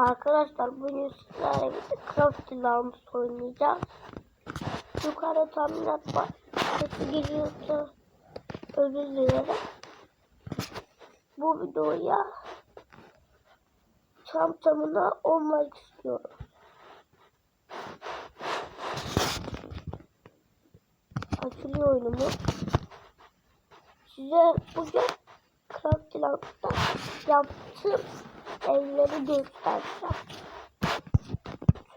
Arkadaşlar bugün sizlerle Craft Lounge oynayacağız. Yukarıda tahminat var. Sesi geliyorsa özür dilerim. Bu videoya tam tamına 10 like istiyorum. Açılıyor oyunumuz. Size bugün Craft Lounge'da yaptığım evleri göstereceğim.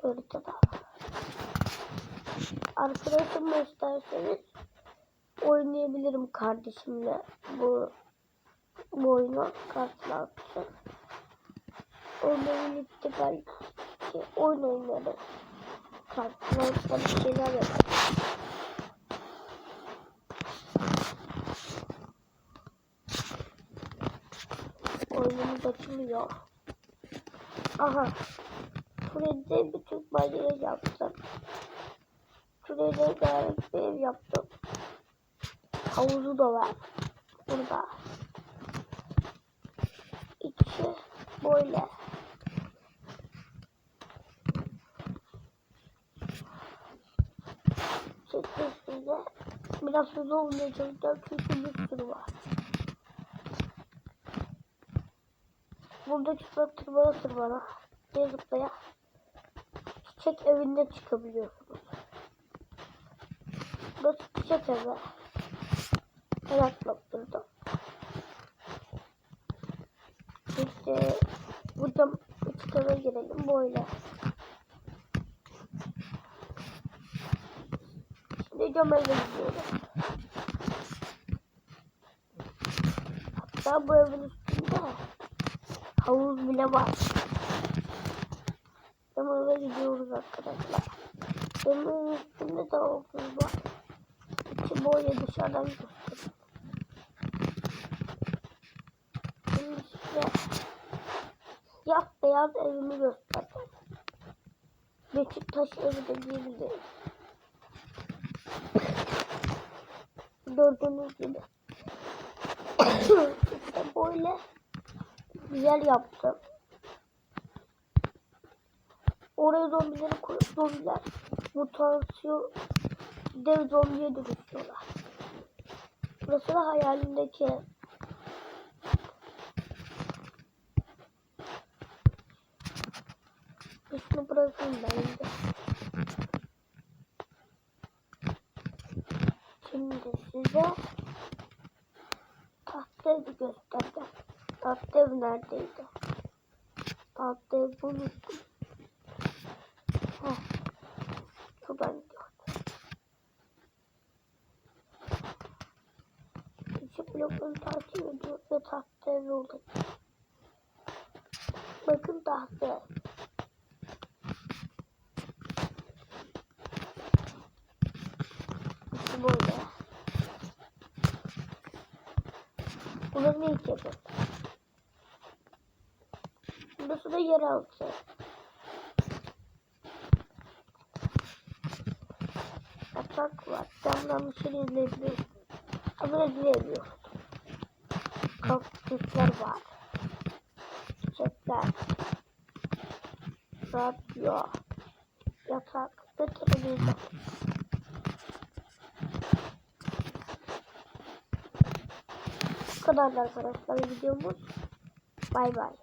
Şöyle da. Arkadaşım isterseniz oynayabilirim kardeşimle bu bu oyunu karşılaştım. Onunla birlikte belki oyun oynarız. Karşılaştım bir şeyler yaparız. Oyunumuz açılıyor. Aha. Şuraya da bütün banyoyu yaptım. Şuraya gayet bir ev yaptım. Havuzu da var. Burada. İçi böyle. Çektim size. Biraz hızlı olmaya çalışacağım çünkü bir sürü var. Burada çıplak tırmana tırmana. Bir zıplaya. Çiçek evinden çıkabiliyorsunuz. Burası çiçek evi. Ben atlattırdım. İşte burada küçük eve girelim böyle. Şimdi cam eve gidiyoruz. Hatta bu evin üstünde havuz bile var. Eve gidiyoruz arkadaşlar. Camın üstünde de havuz var. İçi böyle dışarıdan gösteriyor. Şimdi size siyah beyaz evimi göstereceğim. Beşiktaş evi de diyebiliriz. Gördüğünüz gibi. işte böyle güzel yaptım. Oraya zombileri koyup zombiler mutasyon dev zombiye dönüşüyorlar. Burası da hayalimdeki. Şunu bırakayım ben de. Şimdi size tahta evi göstereceğim. Tahta ev neredeydi? Tahta ev unuttum. Heh. Şuradan gördüm. İki blokları takip ediyor ve tahta ev oldu. Bakın tahta ev. Böyle. Burası ne yapıyor? Burası da yeraltı. Yatak var. Camdan dışarı izleyebiliyorsun. Ama izleyemiyorsun. Kaktüsler var. Çiçekler. Radyo. Yatak ve. Bu kadar arkadaşlar videomuz. Bay bay.